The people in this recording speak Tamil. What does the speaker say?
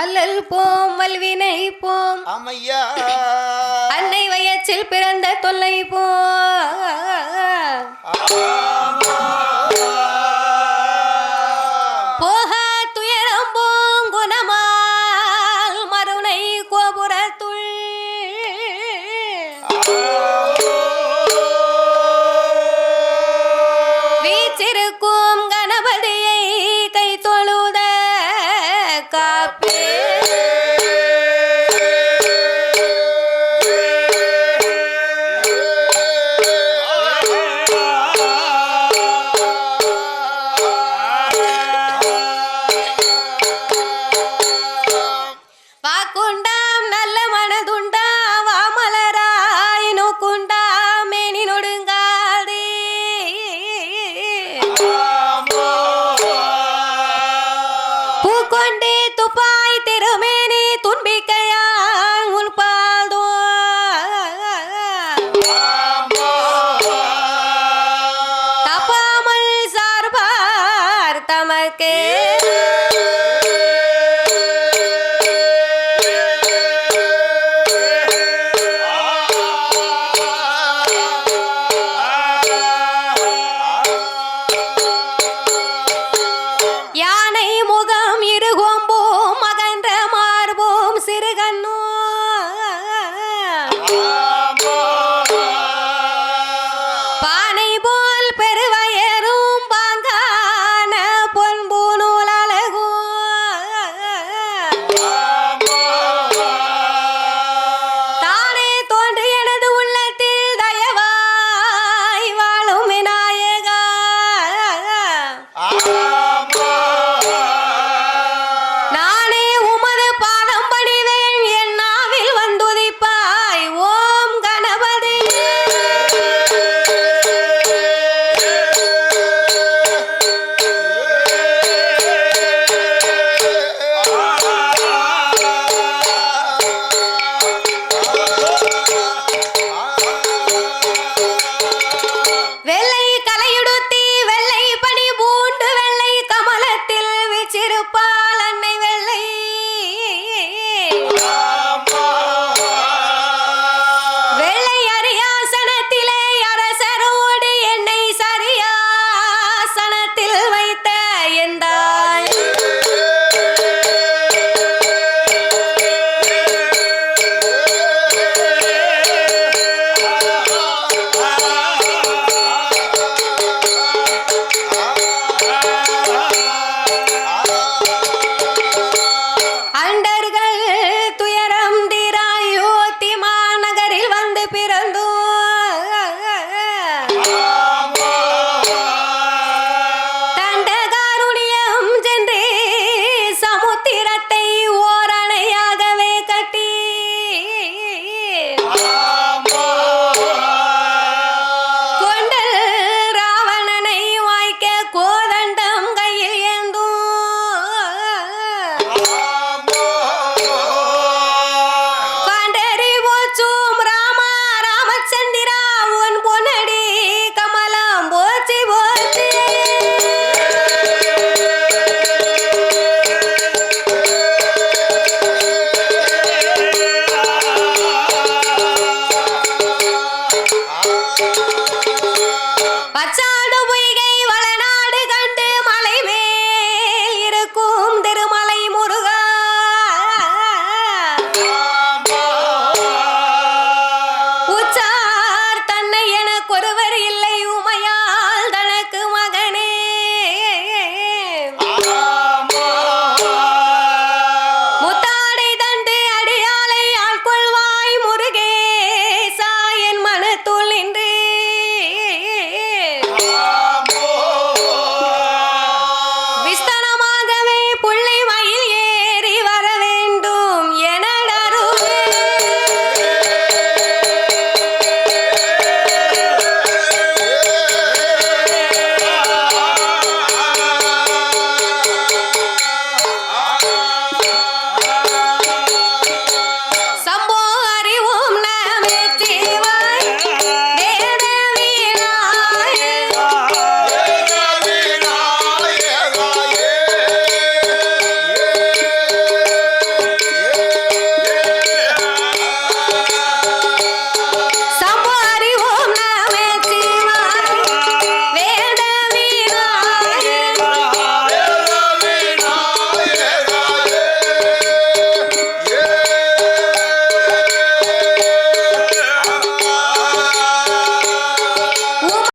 அல்லல் போம் வல்வினை போம். அமையா அன்னை வயச்சில் பிறந்த தொல்லை போ. போக துயரம் போம் குணமால் மறுனை கோபுரத்துள். like it.